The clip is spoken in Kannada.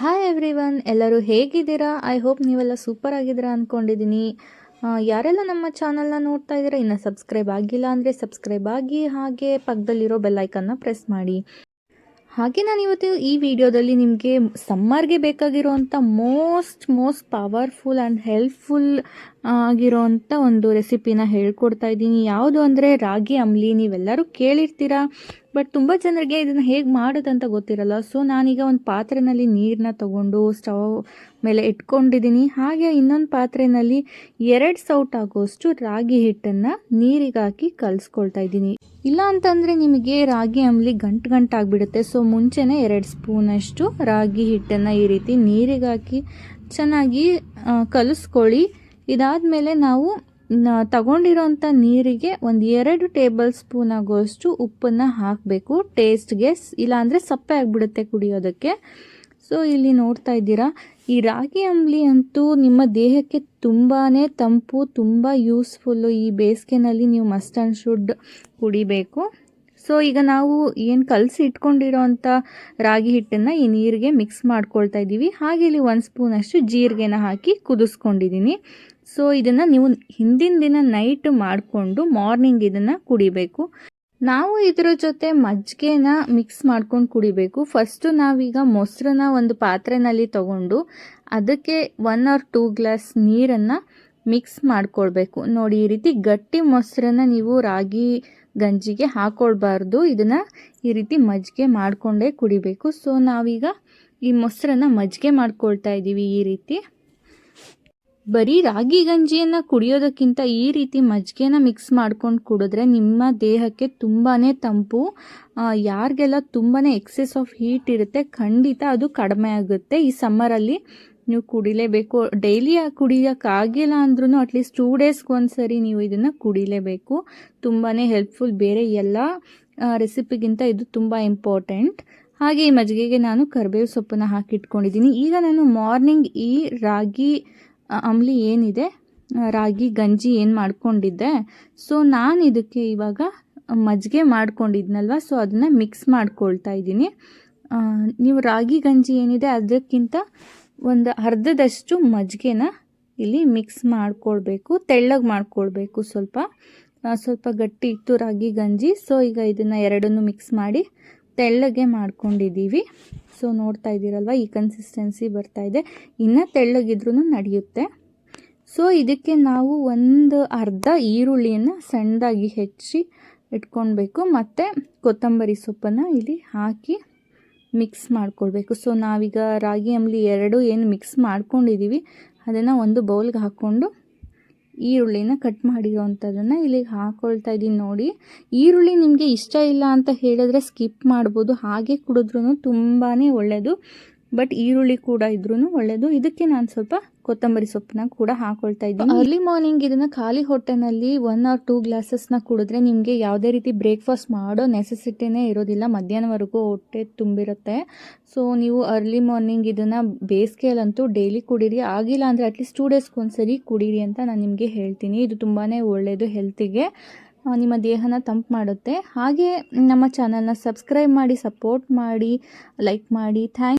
ಹಾಯ್ ಎವ್ರಿ ಒನ್ ಎಲ್ಲರೂ ಹೇಗಿದ್ದೀರಾ? ಐ ಹೋಪ್ ನೀವೆಲ್ಲ ಸೂಪರ್ ಆಗಿದ್ದೀರಾ ಅಂದ್ಕೊಂಡಿದ್ದೀನಿ ಯಾರೆಲ್ಲ ನಮ್ಮ ಚಾನಲ್ನ ನೋಡ್ತಾ ಇದ್ದೀರಾ, ಇನ್ನು ಸಬ್ಸ್ಕ್ರೈಬ್ ಆಗಿಲ್ಲ ಅಂದರೆ ಸಬ್ಸ್ಕ್ರೈಬ್ ಆಗಿ, ಹಾಗೆ ಪಕ್ಕದಲ್ಲಿರೋ ಬೆಲ್ಲೈಕನ್ನ ಪ್ರೆಸ್ ಮಾಡಿ. ಹಾಗೆ ನಾನು ಇವತ್ತು ಈ ವಿಡಿಯೋದಲ್ಲಿ ನಿಮಗೆ ಸಮ್ಮರ್ಗೆ ಬೇಕಾಗಿರೋವಂಥ most most powerful and helpful ಆಗಿರೋವಂಥ ಒಂದು ರೆಸಿಪಿನ ಹೇಳ್ಕೊಡ್ತಾ ಇದ್ದೀನಿ. ಯಾವುದು ಅಂದರೆ ರಾಗಿ ಅಂಬ್ಲಿ ನೀವೆಲ್ಲರೂ ಕೇಳಿರ್ತೀರಾ. ಬಟ್ ತುಂಬ ಜನರಿಗೆ ಇದನ್ನು ಹೇಗೆ ಮಾಡೋದಂತ ಗೊತ್ತಿರಲ್ಲ. ಸೊ ನಾನೀಗ ಒಂದು ಪಾತ್ರೆಯಲ್ಲಿ ನೀರನ್ನ ತಗೊಂಡು, ಸ್ಟವ್ ಮೇಲೆ ಇಟ್ಕೊಂಡಿದ್ದೀನಿ ಹಾಗೆ ಇನ್ನೊಂದು ಪಾತ್ರೆಯಲ್ಲಿ ಎರಡು ಸೌಟ್ ಆಗೋಷ್ಟು ರಾಗಿ ಹಿಟ್ಟನ್ನು ನೀರಿಗೆ ಹಾಕಿ ಕಲಿಸ್ಕೊಳ್ತಾ ಇದ್ದೀನಿ. ಇಲ್ಲ ಅಂತಂದರೆ ನಿಮಗೆ ರಾಗಿ ಅಂಬ್ಲಿ ಗಂಟು ಗಂಟಾಗ್ಬಿಡುತ್ತೆ ಸೊ ಮುಂಚೆನೇ ಎರಡು ಸ್ಪೂನಷ್ಟು ರಾಗಿ ಹಿಟ್ಟನ್ನು ಈ ರೀತಿ ನೀರಿಗೆ ಹಾಕಿ ಚೆನ್ನಾಗಿ ಕಲಿಸ್ಕೊಳ್ಳಿ. ಇದಾದಮೇಲೆ ನಾವು ತಗೊಂಡಿರೋಂಥ ನೀರಿಗೆ ಒಂದು ಎರಡು ಟೇಬಲ್ ಸ್ಪೂನ್ ಆಗೋಷ್ಟು ಉಪ್ಪನ್ನು ಹಾಕಬೇಕು. ಟೇಸ್ಟ್ಗೆ ಇಲ್ಲಾಂದರೆ ಸಪ್ಪೆ ಆಗಿಬಿಡುತ್ತೆ ಕುಡಿಯೋದಕ್ಕೆ. ಸೊ ಇಲ್ಲಿ ನೋಡ್ತಾ ಇದ್ದೀರಾ, ಈ ರಾಗಿ ಅಂಬ್ಲಿ ಅಂತೂ ನಿಮ್ಮ ದೇಹಕ್ಕೆ ತುಂಬಾ ತಂಪು, ತುಂಬ ಯೂಸ್ಫುಲ್ಲು ಈ ಬೇಸಿಗೆನಲ್ಲಿ ನೀವು ಮಸ್ಟ್ ಆ್ಯಂಡ್ ಶುಡ್ ಕುಡಿಬೇಕು. ಸೊ ಈಗ ನಾವು ಏನು ಕಲಸಿ ಇಟ್ಕೊಂಡಿರೋ ಅಂಥ ರಾಗಿ ಹಿಟ್ಟನ್ನು ಈ ನೀರಿಗೆ ಮಿಕ್ಸ್ ಮಾಡ್ಕೊಳ್ತಾ ಇದ್ದೀವಿ. ಹಾಗೆ ಇಲ್ಲಿ ಒಂದು ಸ್ಪೂನಷ್ಟು ಜೀರಿಗೆನ ಹಾಕಿ ಕುದಿಸ್ಕೊಂಡಿದ್ದೀನಿ. ಸೊ ಇದನ್ನು ನೀವು ಹಿಂದಿನ ದಿನ ನೈಟ್ ಮಾಡಿಕೊಂಡು ಮಾರ್ನಿಂಗ್ ಇದನ್ನು ಕುಡಿಬೇಕು. ನಾವು ಇದರ ಜೊತೆ ಮಜ್ಜಿಗೆನ ಮಿಕ್ಸ್ ಮಾಡ್ಕೊಂಡು ಕುಡಿಬೇಕು. ಫಸ್ಟು ನಾವೀಗ ಮೊಸರನ್ನ ಒಂದು ಪಾತ್ರೆನಲ್ಲಿ ತಗೊಂಡು ಅದಕ್ಕೆ ಒನ್ ಆರ್ ಟೂ ಗ್ಲಾಸ್ ನೀರನ್ನು ಮಿಕ್ಸ್ ಮಾಡ್ಕೊಳ್ಬೇಕು. ನೋಡಿ, ಈ ರೀತಿ ಗಟ್ಟಿ ಮೊಸರನ್ನ ನೀವು ರಾಗಿ ಗಂಜಿಗೆ ಹಾಕೊಳ್ಬಾರ್ದು. ಇದನ್ನು ಈ ರೀತಿ ಮಜ್ಜಿಗೆ ಮಾಡಿಕೊಂಡೇ ಕುಡಿಬೇಕು. ಸೊ ನಾವೀಗ ಈ ಮೊಸರನ್ನು ಮಜ್ಜಿಗೆ ಮಾಡ್ಕೊಳ್ತಾ ಇದ್ದೀವಿ ಈ ರೀತಿ. ಬರೀ ರಾಗಿ ಗಂಜಿಯನ್ನು ಕುಡಿಯೋದಕ್ಕಿಂತ ಈ ರೀತಿ ಮಜ್ಜಿಗೆನ ಮಿಕ್ಸ್ ಮಾಡ್ಕೊಂಡು ಕುಡಿದ್ರೆ ನಿಮ್ಮ ದೇಹಕ್ಕೆ ತುಂಬಾ ತಂಪು. ಯಾರಿಗೆಲ್ಲ ತುಂಬಾ ಎಕ್ಸೆಸ್ ಆಫ್ ಹೀಟ್ ಇರುತ್ತೆ ಖಂಡಿತ ಅದು ಕಡಿಮೆ ಆಗುತ್ತೆ. ಈ ಸಮ್ಮರಲ್ಲಿ ನೀವು ಕುಡಿಲೇಬೇಕು. ಡೈಲಿ ಕುಡಿಯೋಕ್ಕಾಗಿಲ್ಲ ಅಂದ್ರೂ ಅಟ್ಲೀಸ್ಟ್ ಟೂ ಡೇಸ್ಗೆ ಒಂದು ಸರಿ ನೀವು ಇದನ್ನು ಕುಡಿಲೇಬೇಕು. ತುಂಬಾ ಹೆಲ್ಪ್ಫುಲ್ ಬೇರೆ ಎಲ್ಲ ರೆಸಿಪಿಗಿಂತ ಇದು ತುಂಬ ಇಂಪಾರ್ಟೆಂಟ್ ಹಾಗೆ ಈ ಮಜ್ಜಿಗೆಗೆ ನಾನು ಕರಿಬೇವು ಸೊಪ್ಪನ್ನು ಹಾಕಿಟ್ಕೊಂಡಿದ್ದೀನಿ. ಈಗ ನಾನು ಮಾರ್ನಿಂಗ್ ಈ ರಾಗಿ ಅಂಬ್ಲಿ ಏನಿದೆ ರಾಗಿ, ಗಂಜಿ ಏನು ಮಾಡ್ಕೊಂಡಿದ್ದೆ ಸೊ ನಾನು ಇದಕ್ಕೆ ಇವಾಗ ಮಜ್ಜಿಗೆ ಮಾಡ್ಕೊಂಡಿದ್ನಲ್ವ ಸೊ ಅದನ್ನು ಮಿಕ್ಸ್ ಮಾಡ್ಕೊಳ್ತಾ ಇದ್ದೀನಿ. ನೀವು ರಾಗಿ, ಗಂಜಿ ಏನಿದೆ ಅದಕ್ಕಿಂತ ಒಂದು ಅರ್ಧದಷ್ಟು ಮಜ್ಜಿಗೆನ ಇಲ್ಲಿ ಮಿಕ್ಸ್ ಮಾಡ್ಕೊಳ್ಬೇಕು ತೆಳ್ಳಗೆ ಮಾಡ್ಕೊಳ್ಬೇಕು ಸ್ವಲ್ಪ. ಸ್ವಲ್ಪ ಗಟ್ಟಿ ಇತ್ತು ರಾಗಿ, ಗಂಜಿ. ಸೊ ಈಗ ಇದನ್ನು ಎರಡನ್ನೂ ಮಿಕ್ಸ್ ಮಾಡಿ ತೆಳ್ಳಗೆ ಮಾಡ್ಕೊಂಡಿದ್ದೀವಿ. ಸೊ ನೋಡ್ತಾ ಇದ್ದೀರಲ್ವ, ಈ ಕನ್ಸಿಸ್ಟೆನ್ಸಿ ಬರ್ತಾ ಇದೆ. ಇನ್ನು ತೆಳ್ಳಗಿದ್ರೂ ನಡೆಯುತ್ತೆ. ಸೊ ಇದಕ್ಕೆ ನಾವು ಒಂದು ಅರ್ಧ ಈರುಳ್ಳಿಯನ್ನು ಸಣ್ಣದಾಗಿ ಹೆಚ್ಚಿ ಇಟ್ಕೊಳ್ಬೇಕು. ಮತ್ತು ಕೊತ್ತಂಬರಿ ಸೊಪ್ಪನ್ನು ಇಲ್ಲಿ ಹಾಕಿ ಮಿಕ್ಸ್ ಮಾಡ್ಕೊಳ್ಬೇಕು ಸೊ ನಾವೀಗ ರಾಗಿ ಅಂಬಲಿ ಎರಡು ಏನು ಮಿಕ್ಸ್ ಮಾಡ್ಕೊಂಡಿದ್ದೀವಿ ಅದನ್ನು ಒಂದು ಬೌಲ್ಗೆ ಹಾಕ್ಕೊಂಡು ಈರುಳ್ಳಿನ ಕಟ್ ಮಾಡಿರೋವಂಥದ್ದನ್ನು ಇಲ್ಲಿಗೆ ಹಾಕ್ಕೊಳ್ತಾ ಇದ್ದೀನಿ ನೋಡಿ. ಈರುಳ್ಳಿ ನಿಮಗೆ ಇಷ್ಟ ಇಲ್ಲ ಅಂತ ಹೇಳಿದ್ರೆ ಸ್ಕಿಪ್ ಮಾಡ್ಬೋದು. ಹಾಗೆ ಕುಡಿದ್ರೂ ತುಂಬಾ ಒಳ್ಳೆಯದು ಬಟ್ ಈರುಳ್ಳಿ ಕೂಡ ಇದ್ರೂ ಒಳ್ಳೆಯದು ಇದಕ್ಕೆ ನಾನು ಸ್ವಲ್ಪ ಕೊತ್ತಂಬರಿ ಸೊಪ್ಪನ್ನ ಕೂಡ ಹಾಕೊಳ್ತಾ ಇದ್ದೀನಿ. ಅರ್ಲಿ ಮಾರ್ನಿಂಗ್ ಇದನ್ನ ಖಾಲಿ ಹೊಟ್ಟೆನಲ್ಲಿ ಒನ್ ಆರ್ ಟೂ ಗ್ಲಾಸಸ್ನ ಕುಡಿದ್ರೆ ನಿಮಗೆ ಯಾವುದೇ ರೀತಿ ಬ್ರೇಕ್ಫಾಸ್ಟ್ ಮಾಡೋ ನೆಸೆಸಿಟಿನೇ ಇರೋದಿಲ್ಲ. ಮಧ್ಯಾಹ್ನವರೆಗೂ ಹೊಟ್ಟೆ ತುಂಬಿರುತ್ತೆ. ಸೊ ನೀವು ಅರ್ಲಿ ಮಾರ್ನಿಂಗ್ ಇದನ್ನ ಬೇಸಿಗೆಯಲ್ಲಂತೂ ಡೈಲಿ ಕುಡೀರಿ. ಆಗಿಲ್ಲ ಅಂದರೆ ಅಟ್ಲೀಸ್ಟ್ ಟೂ ಡೇಸ್ಗೆ ಒಂದ್ಸರಿ ಕುಡೀರಿ ಅಂತ ನಾನು ನಿಮಗೆ ಹೇಳ್ತೀನಿ. ಇದು ತುಂಬಾ ಒಳ್ಳೆಯದು ಹೆಲ್ತಿಗೆ ನಿಮ್ಮ ದೇಹನ ತಂಪು ಮಾಡುತ್ತೆ. ಹಾಗೆ ನಮ್ಮ ಚಾನಲ್ನ ಸಬ್ಸ್ಕ್ರೈಬ್ ಮಾಡಿ ಸಪೋರ್ಟ್ ಮಾಡಿ ಲೈಕ್ ಮಾಡಿ. ಥ್ಯಾಂಕ್